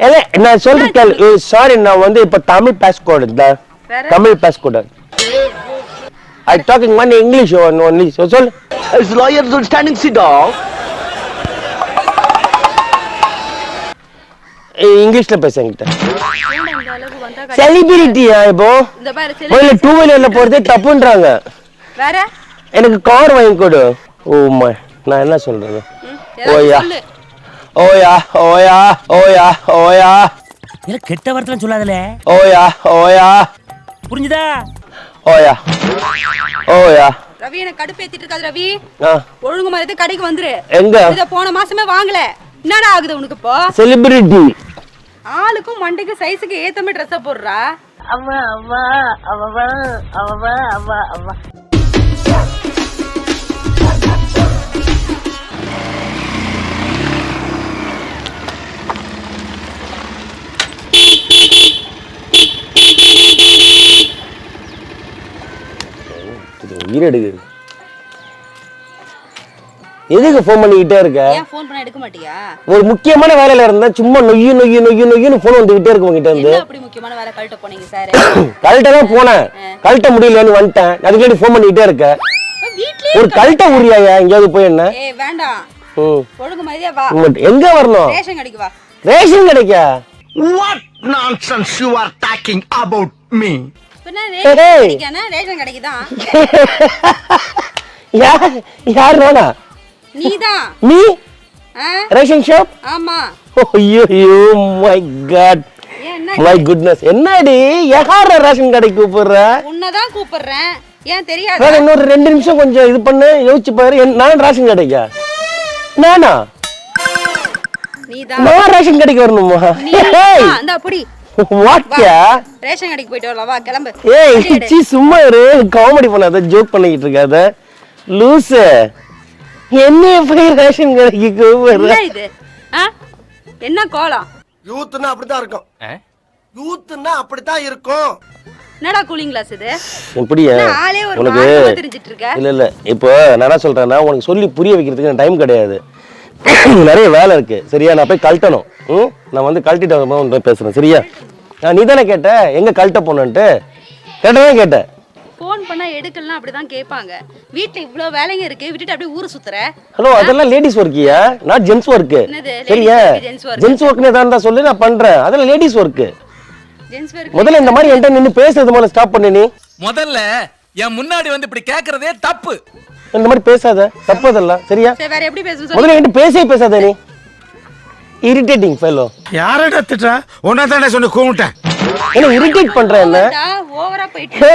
இல்ல நான் சொல்றேன் சாரி நான் வந்து இப்ப தமிழ் வேற? Tamil passport I talking one English one only சொல் lawyer standing sit down? இங்கிலீஷ்ல பேச என்கிட்ட. ஏன்டா இந்த அளவுக்கு வந்தா கடி- செலிபிரிட்டியா இப்போ? முதல்ல டூ வீலர்ல போறதே தப்புன்றாங்க. வேற? எனக்கு கார் வாங்கி கொடு. ஓ மை நான் என்ன சொல்றது? ஏதாவது ஓயா ஓயா ஓயா ஓயா. எனக்கு கெட்ட வார்த்தை சொல்லாதல. ஓயா ஓயா. புரிஞ்சுதா? ஓயா ஓயா. ரவி எனக்கு கடுப்பேத்திட்டு இருக்காது ரவி. ஒழுங்கு மாதிரி கடைக்கு வந்துரு. எங்க? இத போன மாசமே வாங்கல. என்னடா ஆகுது உனக்கு இப்போ? செலிபிரிட்டி ஆளுக்கும் மண்டைக்கு சைஸுக்கு ஏத்த மாதிரி ட்ரெஸ்ஸ போடுறா இது உயிரெடுக்குது எதுக்கு ஃபோன் பண்ணிக்கிட்டே இருக்க? ஏன் ஃபோன் பண்ண எடுக்க மாட்டியா? ஒரு முக்கியமான வேலையில இருந்தா சும்மா நொய்யு நொய்யு நொய்யு நொய்யுன்னு ஃபோன் வந்துகிட்டே இருக்கும் உங்ககிட்ட இருந்து. என்ன அப்படி முக்கியமான வேலை கழட்ட போனீங்க சார் கழட்ட தான் போனேன். கழட்ட முடியலன்னு வந்துட்டேன். அதுக்கு ஃபோன் பண்ணிக்கிட்டே இருக்க. வீட்லயே ஒரு கழட்ட உரியாயா எங்கேயாவது போய் என்ன? ஏய் வேண்டாம். ம். ஒழுங்கு மாதிரியா வா. எங்க வரணும்? ரேஷன் கடைக்கு வா. ரேஷன் கிடைக்கா? What nonsense you are talking about me? Ration கடைக்கு தான் யார் யார் நானா நீதான். நீ? ஆ? Ration shop? ஆமா. ஐயோ மை காட் மை குட்னஸ் என்னடி? யார ரேஷன் கடைக்கு கூப்பிடுற? உன்னதான் கூப்பிடுறேன். ஏன் தெரியாது? வேற இன்னொரு ரெண்டு நிமிஷம் கொஞ்சம் இது பண்ணு யோசிச்சு பாரு. நான் ரேஷன் கடைக்கா? நானா? ரேஷன் கடைக்கு வரணுமா? அப்படி ரேஷன் கடைக்கு போயிட்டு வரலாம். வா கிளம்பு. ஏய். சி சும்மா இரு. காமெடி பண்ணாத ஜோக் பண்ணிக்கிட்டு இருக்காத லூசு. என்னைய போய் ரேஷன் கடைக்கு கூப்பிடுற? என்ன இது? என்ன கோலம்? யூத்னா அப்படித்தான் இருக்கும். யூத்னா அப்படித்தான் இருக்கும். என்னடா கூலிங் கிளாஸ் இது? எப்படியா? என்ன ஆளே ஒரு உனக்கு மாற்றமா தெரிஞ்சிட்டு இருக்க? இல்ல இல்ல. இப்போ நான் என்ன சொல்றேன்னா உனக்கு சொல்லி புரிய வைக்கிறதுக்கு டைம் கிடையாது. நிறைய வேலை இருக்கு. சரியா? நான் போய் கழட்டணும். ம்? நான் வந்து கழட்டிட்டு உன்கிட்ட பேசுறேன். சரியா? நான் நீ தானே கேட்ட? எங்க கழட்ட போனேன்ட்டு கேட்டதான் கேட்டேன். ஃபோன் பண்ணா எடுக்கலாம் அப்படிதான் கேட்பாங்க. வீட்ல இவ்ளோ வேலைங்க இருக்கு. விட்டுட்டு அப்படியே ஊரு சுத்துற? ஹலோ அதெல்லாம் லேடிஸ் ஒர்க்கியா நாட் ஜென்ஸ் ஒர்க்கு என்னது? சரியா. ஜென்ஸ் ஒர்க்னு ஏதாவது இருந்தா சொல்லு நான் பண்றேன். அதெல்லாம் லேடிஸ் ஒர்க்கு ஜென்ஸ் முதல்ல இந்த மாதிரி என்கிட்ட நின்னு பேசுறது முதல்ல ஸ்டாப் பண்ணு நீ. முதல்ல என் முன்னாடி வந்து இப்படி கேக்குறதே தப்பு. இந்த மாதிரி பேசாத தப்பு அதெல்லாம் சரியா? சரி வேற எப்படி பேசணும் சொல்லு முதல்ல என்கிட்ட பேசவே பேசாத நீ. இரிட்டேட்டிங் ஃபெலோ யாரடா திட்டா உன்ன தானே சொன்ன கூமிட்டேன் என்ன இரிட்டேட் பண்ற என்ன? ஓவரா போயிட்டு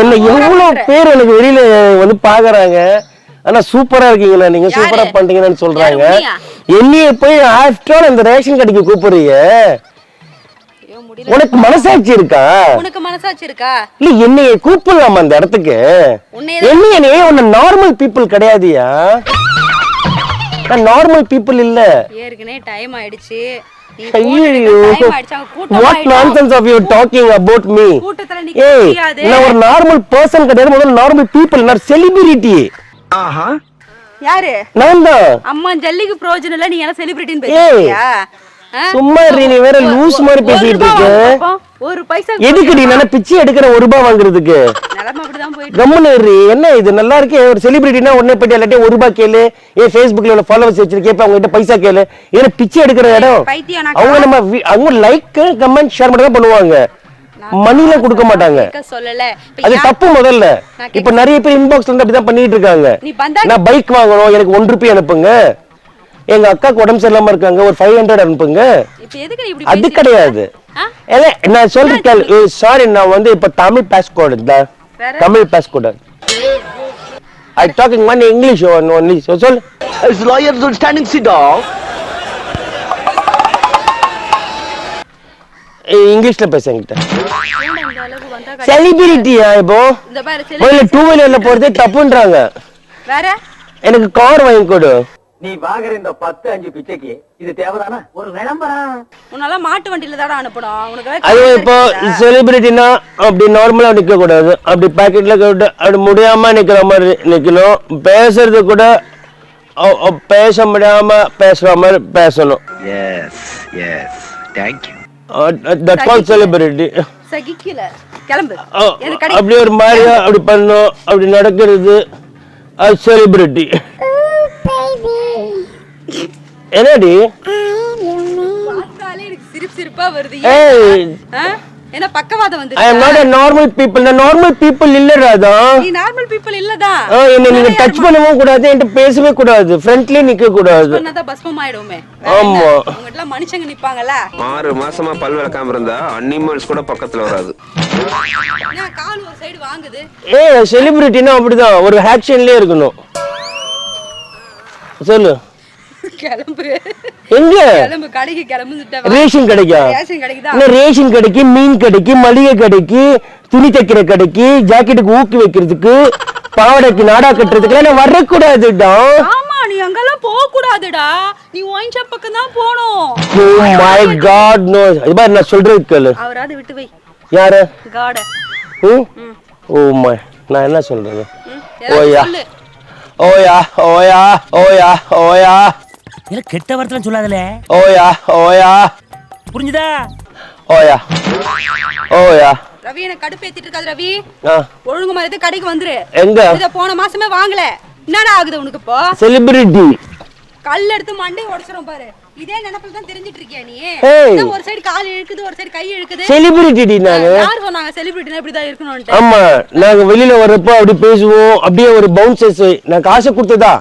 என்ன எவ்வளவு பேர் எனக்கு வெளியில வந்து பாக்குறாங்க? ஆனா சூப்பரா இருக்கீங்களா நீங்க? யாரு? சூப்பரா பண்றீங்கன்னு சொல்றாங்க. யாரு? என்னைய போய் ஆஃப்டர் இந்த ரேஷன் கடைக்கு கூப்பிடுறீங்க. முடியல. உனக்கு மனசாட்சி இருக்கா? உனக்கு மனசாட்சி இருக்கா? இல்ல என்னைய கூப்பிடலாமா அந்த இடத்துக்கு? என்னைய உன்ன நார்மல் பீப்புள் கிடையாதுயா? நான் நார்மல் பீப்புள் இல்ல. ஏற்கனவே டைம் ஆயிடுச்சு. ஒரு நார்மல் பர்சன் கிடையாது. முதல்ல நார்மல் பீப்புள் நான் செலிபிரிட்டி. யாரு? நான் தான். அம்மா ஜல்லிக்கு பிரயோஜனம் இல்ல நீ என்ன செலிபிரிட்டின்னு பேசுறியா? சும்மா நீ வேற லூஸ் மாதிரி பேசிட்டு இருக்க. ஒரு பைசா எதுக்குடி நான் பிச்சை எடுக்கிற ஒரு ரூபாய் வாங்குறதுக்கு? கம்முன்னு. என்ன இது? நல்லா இருக்கே. ஒரு செலிபிரிட்டினா உடனே போயிட்டு எல்லாத்தையும் ஒரு ரூபாய் கேளு. ஏன் ஃபேஸ்புக்ல உள்ள ஃபாலோவர்ஸ் வச்சிருக்கேன் அவங்க கிட்ட பைசா கேளு. ஏன்னா பிச்சை எடுக்கிற இடம்? அவங்க நம்ம அவங்க லைக் கமெண்ட் ஷேர் மட்டும் தான் பண்ணுவாங்க மணில கொடுக்க மாட்டாங்க. அது தப்பு முதல்ல. இப்ப நிறைய பேர் இன்பாக்ஸ்ல இருந்து அப்படிதான் பண்ணிட்டு இருக்காங்க. நான் பைக் வாங்கணும் எனக்கு ஒன் ருபி அனுப்புங்க. எங்க அக்காக்கு உடம்பு சரியில்லாம இருக்காங்க ஒரு ஃபைவ் ஹண்ட்ரட் அனுப்புங்க. அது கிடையாது. நான் சொல்றேன் சாரி நான் வந்து இப்ப தமிழ் வேற? Tamil passport I talking one English one only சொல் Is lawyer standing sit down? இங்கிலீஷ்ல பேச என்கிட்ட. ஏன்டா இந்த அளவுக்கு வந்தா கடி- செலிபிரிட்டியா இப்போ? இந்த பாரு முதல்ல டூ வீலர்ல போறதே தப்புன்றாங்க. வேற? எனக்கு கார் வாங்கி கொடு. நீ வாங்குற இந்த பத்து அஞ்சு பிச்சைக்கு இது தேவைதானா? ஒரு விளம்பரம். உன்னால மாட்டு வண்டியில தாடா அனுப்பணும். உனக்கு அது இப்போ செலிபிரிட்டினா அப்படி நார்மலா நிக்க கூடாது அப்படி பாக்கெட்ல போட்டு அப்படி முடியாம நிக்கிற மாதிரி நிக்கணும். பேசுறது கூட பேச முடியாம பேசுற மாதிரி பேசணும். Yes thank you that call celebrity சகிக்கல. கிளம்பு. அப்படி ஒரு மாதிரியா அப்படி பண்ணோம். அப்படி நடக்கிறது. அது செலிபிரிட்டி என்னடி? ஏய்? என்ன பக்கவாதம் வந்து I am not a normal people நான் நார்மல் பீப்புள் இல்ல ராதா நீ நார்மல் பீப்புள் இல்லதா ஆ, என்னை நீங்க டச் பண்ணவும் கூடாது என்கிட்ட பேசவே கூடாது. ஃப்ரண்ட்லயே நிக்க கூடாது பண்ணாதான் பஸ்மம் ஆயிடுமே ஆமா. மனுஷங்க நிப்பாங்கல்ல? ஆறு மாசமா பல் விளக்காம இருந்தா அனிமல்ஸ் கூட பக்கத்துல வராது. ஏன் கால் ஒரு சைடு வாங்குது. ஏ செலிபிரிட்டினா அப்படிதான். ஒரு ஆக்ஷன்லயே இருக்கணும். சொல்லு. கிளம்பு. எங்க? கிளம்பு கடைக்கு கிளம்புட்டா ரேஷன் கிடைக்கா? ரேஷன் இன்னும் ரேஷன் கடைக்கு மீன் கடைக்கு மளிகை கடைக்கு துணி தைக்கிற கடைக்கு ஜாக்கெட்டுக்கு ஊக்கி வைக்கிறதுக்கு பாவாடைக்கு நாடா கட்டுறதுக்கு நான் வரக்கூடாதுடா? ஆமா நீ அங்கெல்லாம் போக கூடாதுடா நீ ஒயின் ஷாப் பக்கம் தான் போகணும் ஓ மை காட் நோ இது மாதிரி நான் சொல்றது கேளு. அவராது விட்டு வை. யாரு? காட. Oh my. நான் என்ன சொல்றது? ஓயா ஓயா ஓயா ஓயா ஓயா இல்ல கெட்ட வார்த்தைலாம் சொல்லாதல. ஓயா ஓயா. புரிஞ்சுதா? ஓயா. ஓயா. ரவி என்ன கடுப்பேத்திட்டு இருக்காது ரவி. ஒழுங்கு மாதிரி கடைக்கு வந்துரு. எங்க? இத போன மாசமே வாங்கல. என்னடா ஆகுது உனக்கு இப்போ? செலிபிரிட்டி கல் எடுத்து மண்டை உடைச்சிரும் பாரு. இதே நினைப்புல தான் தெரிஞ்சிட்டு இருக்கியா நீ? ஒரு சைடு கால் இழுக்குது ஒரு சைடு கை இழுக்குது. செலிபிரிட்டி நானு. யார் சொன்னாங்க செலிபிரிட்டினா இப்படிதான் இருக்கணும்ட்டு ஆமா நாங்க வெளியில வர்றப்போ அப்படி பேசுவோம். அப்படியே ஒரு பவுன்சர்ஸ் நான் காசை கொடுத்ததா?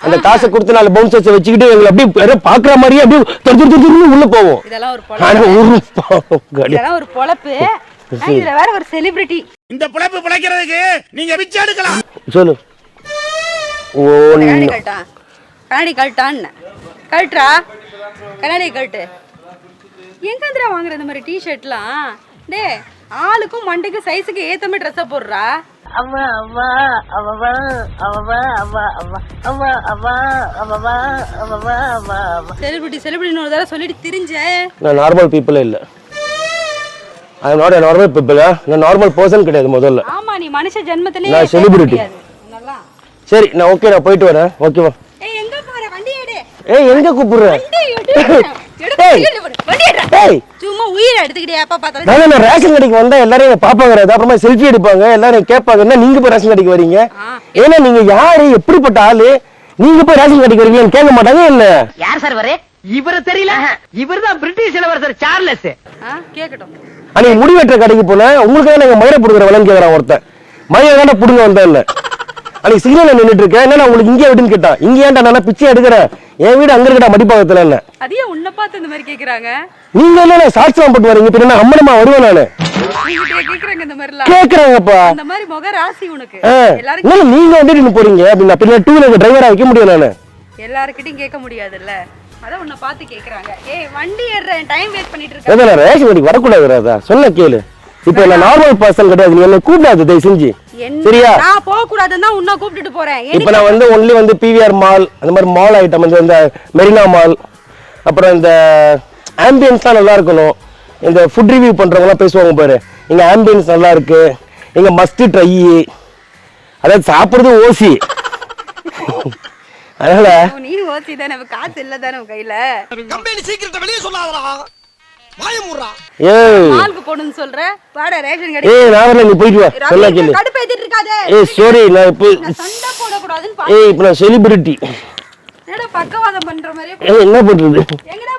அந்த காசை கொடுத்து நாலு பவுன்சர்ஸ் வச்சுக்கிட்டு எங்களை அப்படியே யாரோ பாக்குற மாதிரியே அப்படியே தொடு தொடு தொடுன்னு உள்ள போவோம். இதெல்லாம் ஒரு ஆனா பொழப்பு. ஒரு பாவம். கிடையாது. இதெல்லாம் ஒரு பொழப்பு. ஆ, இதுல வேற ஒரு செலிபிரிட்டி இந்த பிழைப்பு பிழைக்கிறதுக்கு நீங்க பிச்சை எடுக்கலாம். சொல்லு. ஓ கண்ணாடி கழட்டான் கண்ணாடி கழட்டான்னு. கழட்டுறா. கண்ணாடி கழட்டு. எங்க இருந்துடா வாங்குற இந்த மாதிரி டிஷர்ட்லாம் டே ஆளுக்கும் மண்டைக்கும் சைஸுக்கு ஏத்த மாதிரி ட்ரெஸ்ஸை போடுறா. அவா அவா அவவா அவவா அவா அவா அவா அவா அவவா அவவா அவா அவா செலிபிரிட்டி செலிபிரிட்டின்னு ஒரு தடவை சொல்லிட்டு திரிஞ்ச நான் நார்மல் பீப்புளே இல்ல I not a normal people நான் நார்மல் பர்சன் கிடையாது முதல்ல ஆமா நீ மனுஷ ஜென்மத்திலே நான் celebrity. நல்லா சரி நான் ஓகே நான் போயிட்டு வரேன் ஓகேவா ஏய் எங்க போற வண்டி எடு ஏய் எங்க கூப்பிடுற சும்மா உயிரை எடுத்துக்கிட்டே நான் ரேஷன் கடைக்கு வந்தா எல்லாரும் என்னை பாப்பாங்க அப்புறமா செல்ஃபி எடுப்பாங்க எல்லாரும் கேட்பாங்க என்ன நீங்க போய் ரேஷன் கடைக்கு வரீங்க? ஏன்னா நீங்க யாரு? எப்படிப்பட்ட ஆளு? நீங்க போய் ரேஷன் கடைக்கு வரீங்கன்னு கேட்க மாட்டாங்க இல்ல யார் சார் வரே இவரு தெரியல. இவர்தான் பிரிட்டிஷ் இளவரசர் சார்லஸ் ஆ கேக்கட்டும் அன்னைக்கு முடி வெட்டுற கடைக்கு போனேன். உங்களுக்கு தான் நாங்க மயிரை புடுங்குற விலங்கு கேட்கறான் ஒருத்தன். மயிரை தானே புடுங்க வந்தேன் இல்ல அன்னைக்கு சிக்னல்ல நின்னுட்டு இருக்கேன். என்ன நான் உங்களுக்கு இங்கே விட்டுன்னு கேட்டான் இங்க ஏன்டா நான் பிச்சை எடுக்கிறேன் என் வீடு அங்க இருக்கடா மடிப்பாகத்துல இல்ல அதையே உன்னை பார்த்து இந்த மாதிரி கேக்குறாங்க? நீங்க என்ன சாட்சியம் போட்டு வரீங்க? பின்ன நான் அம்மனமா வருவேன் நானு. கேக்குறாங்க இந்த மாதிரிலாம். கேக்குறாங்கப்பா. அந்த மாதிரி முக ராசி உனக்கு. எல்லாரும் என்ன நீங்க வந்துட்டு நின்னு போறீங்க. அப்படின்னா பின்ன டூ வீலர் டிரைவரா வைக்க முடியும் நானு. எல்லார்கிட்டயும் கேட்க முடியாதுல்ல? அதான் உன்னை பார்த்து கேக்குறாங்க. ஏய் வண்டி ஏறுறேன். டைம் வேஸ்ட் பண்ணிட்டு இருக்க. ஏதா நான் ரேஷன் கடைக்கு வரக்கூடாது சொன்ன கேளு. இப்போ நான் நார்மல் பர்சன் கிடையாது. நீ என்ன கூப்பிடாது தயவு செஞ்சு. என்ன சரியா? நான் போக கூடாதுன்னு தான் உன்னை கூப்பிட்டுட்டு போறேன். இப்போ நான் வந்து ஒன்லி வந்து பிவிஆர் மால் அந்த மாதிரி மால் ஐட்டம் வந்து இந்த மெரினா மால் அப்புறம் இந்த ஆம்பியன்ஸ்லாம் நல்லா இருக்கணும். இந்த ஃபுட் ரிவ்யூ பண்றவங்கலாம் பேசுவாங்க பாரு. இங்க ஆம்பியன்ஸ் நல்லா இருக்கு. இங்க மஸ்ட் ட்ரை அதாவது சாப்பிடுறது ஓசி. அதனால நீ ஓசி தானே காசு இல்ல தானே கையில? கம்பெனி சீக்கிரத்தை வெளியே சொல்லாதடா. வாய மூடுறா. ஏய். மாலுக்கு போகணும்னு சொல்ற? வாடா ரேஷன் கடை ஏய் நான் வரல நீ போயிட்டு வா. சொல்ல கேளு. கடுப்பு ஏத்திட்டு இருக்காதே. ஏய் சாரி நான் இப்போ நான் சண்டை போடக்கூடாதுன்னு ஏய் பாத்து இப்போ நான் செலிபிரிட்டி என்னடா பக்கவாதம் பண்ற மாதிரியே ஏய் என்ன பண்றது? எங்கடா